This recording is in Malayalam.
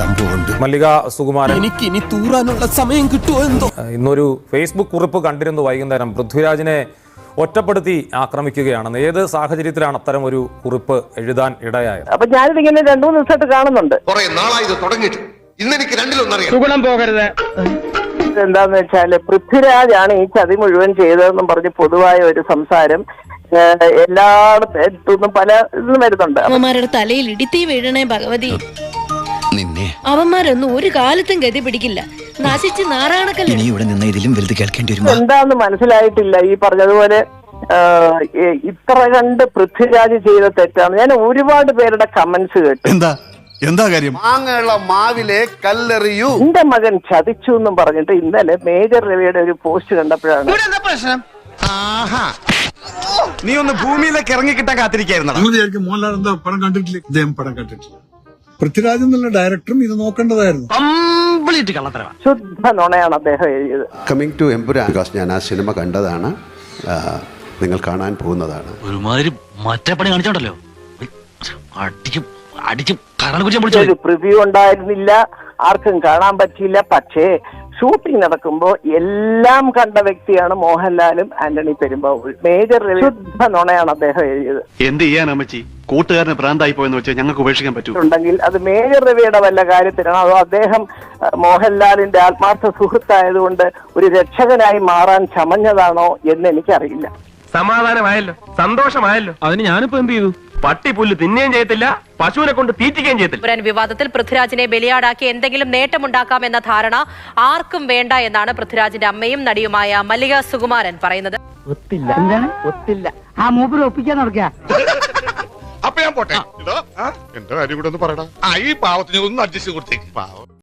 സംഭവമുണ്ട്. മല്ലിക സുകുമാരൻ. എനിക്ക് ഇനി തൂറാനുള്ള സമയം കിട്ടുമോ എന്തോ? ഇന്നൊരു ഫേസ്ബുക്ക് കുറിപ്പ് കണ്ടിരുന്നു വൈകുന്നേരം. പൃഥ്വിരാജിനെ ഒറ്റപ്പെടുത്തി ആക്രമിക്കുകയാണെന്ന്. ഏത് സാഹചര്യത്തിലാണ് അത്തരം ഒരു കുറിപ്പ് എഴുതാൻ ഇടയായത്? അപ്പൊ ഞാനിതിങ്ങനെ രണ്ടു മൂന്ന് ദിവസമായിട്ട് കാണുന്നുണ്ട്. കുറെ നാളായി ഇത് തുടങ്ങിയിട്ട്. ഇന്ന് എനിക്ക് രണ്ടിലൊന്നറിയാം എന്താന്ന് വെച്ചാൽ പൃഥ്വിരാജാണ് ഈ ചതി മുഴുവൻ ചെയ്തതെന്നും പറഞ്ഞ് പൊതുവായ ഒരു സംസാരം എല്ലായിടത്തും പല ഇതും വരുന്നുണ്ട്. തലയിൽ ഇടിത്തി വീഴണേ ഭഗവതി. നിന്നെ. അവന്മാരൊന്നും ഒരു കാലത്തും ഗതി പിടിക്കില്ല. നശിച്ച് നാറാണക്കല്ല? ഇനി ഇവിടെ നിന്ന് ഇതിലും വലുത് കേൾക്കേണ്ടി വരുമോ? എന്താന്ന് മനസ്സിലായിട്ടില്ല. ഈ പറഞ്ഞതുപോലെ ഏഹ്, ഈ- ഇത്ര കണ്ട് പൃഥ്വിരാജ് ചെയ്ത തെറ്റാണ്. ഞാൻ ഒരുപാട് പേരുടെ കമന്റ്സ് കേട്ടു. എന്താ? എന്താ കാര്യം? മാങ്ങയുള്ള മാവിലെ കല്ലെറിയൂ. എന്റെ മകൻ ചതിച്ചു എന്നും പറഞ്ഞിട്ട് ഇന്നലെ മേജർ രവിയുടെ ഒരു പോസ്റ്റ് കണ്ടപ്പോഴാണ്. നീ ഒന്ന് ഭൂമിയിലേക്ക് ഇറങ്ങി കിട്ടാൻ കാത്തിരിക്കായിരുന്നടാ. നിങ്ങൾ വിചാരിക്കും മോഹൻലാൽ എന്താ പടം കണ്ടിട്ടില്ല. ഇദ്ദേഹം പടം കണ്ടിട്ടില്ല. പൃഥ്വിരാജ് എന്നുള്ള ഡയറക്ടറും ഇത് നോക്കേണ്ടതായിരുന്നു. ശുദ്ധ നുണയാണ് അദ്ദേഹം എഴുതിയത്. കമ്മിങ് ടു എംപുരാസ് ബിക്കോസ് ഞാൻ ആ സിനിമ കണ്ടതാണ് ആ, നിങ്ങൾ കാണാൻ പോകുന്നതാണ്. ഒരുമാതിരി മറ്റേ പണി കാണിച്ചോണ്ടല്ലോ അടിക്കും അടിക്കും കുറിച്ച് ഒരു പ്രിവ്യൂ ഉണ്ടായിരുന്നില്ല. ആർക്കും കാണാൻ പറ്റിയില്ല. പക്ഷേ ഷൂട്ടിംഗ് നടക്കുമ്പോൾ എല്ലാം കണ്ട വ്യക്തിയാണ് മോഹൻലാലും ആന്റണി പെരുമ്പാവൂർ. മേജർ ശുദ്ധ നുണയാണ് അദ്ദേഹം എഴുതിയത്. എന്ത് ചെയ്യാൻ അമ്മച്ചി? കൂട്ടുകാരന് പ്രാന്തായി പോയെന്ന് വെച്ചാൽ ഞങ്ങൾക്ക് ഉപേക്ഷിക്കാൻ പറ്റുണ്ടെങ്കിൽ അത് മേജർ രവിയുടെ വല്ല കാര്യത്തിലാണ് അതോ അദ്ദേഹം മോഹൻലാലിന്റെ ആത്മാർത്ഥ സുഹൃത്തായതുകൊണ്ട് ഒരു രക്ഷകനായി മാറാൻ ചമഞ്ഞതാണോ എന്ന് എനിക്കറിയില്ല. സമാധാനമായല്ലോ. സന്തോഷമായല്ലോ. അതിന് ഞാനിപ്പോ എന്ത് ചെയ്തു? പട്ടി പുല്ല് തിന്നുകയും ചെയ്യത്തില്ല പശുവിനെ കൊണ്ട് തീറ്റിക്കുകയും ചെയ്യത്തില്ല. പുരൻ വിവാദത്തിൽ പൃഥ്വിരാജിനെ ബലിയാടാക്കി എന്തെങ്കിലും നേട്ടമുണ്ടാക്കാമെന്ന ധാരണ ആർക്കും വേണ്ട എന്നാണ് പൃഥ്വിരാജിന്റെ അമ്മയും നടിയുമായ മല്ലിക സുകുമാരൻ പറയുന്നത്. ഒത്തില്ല. എന്താണ്? ഒത്തില്ല. ആ മൂപ്പര് ഒപ്പിക്കാൻ നടക്കുക. അപ്പൊ ഞാൻ പോട്ടെ. എന്റെ കാര്യം കൂടെ ഒന്ന് പറയടാ. ആ ഈ പാവത്തിന് ഒന്ന് അഡ്ജസ്റ്റ് കൊടുത്തേക്ക്. പാവം.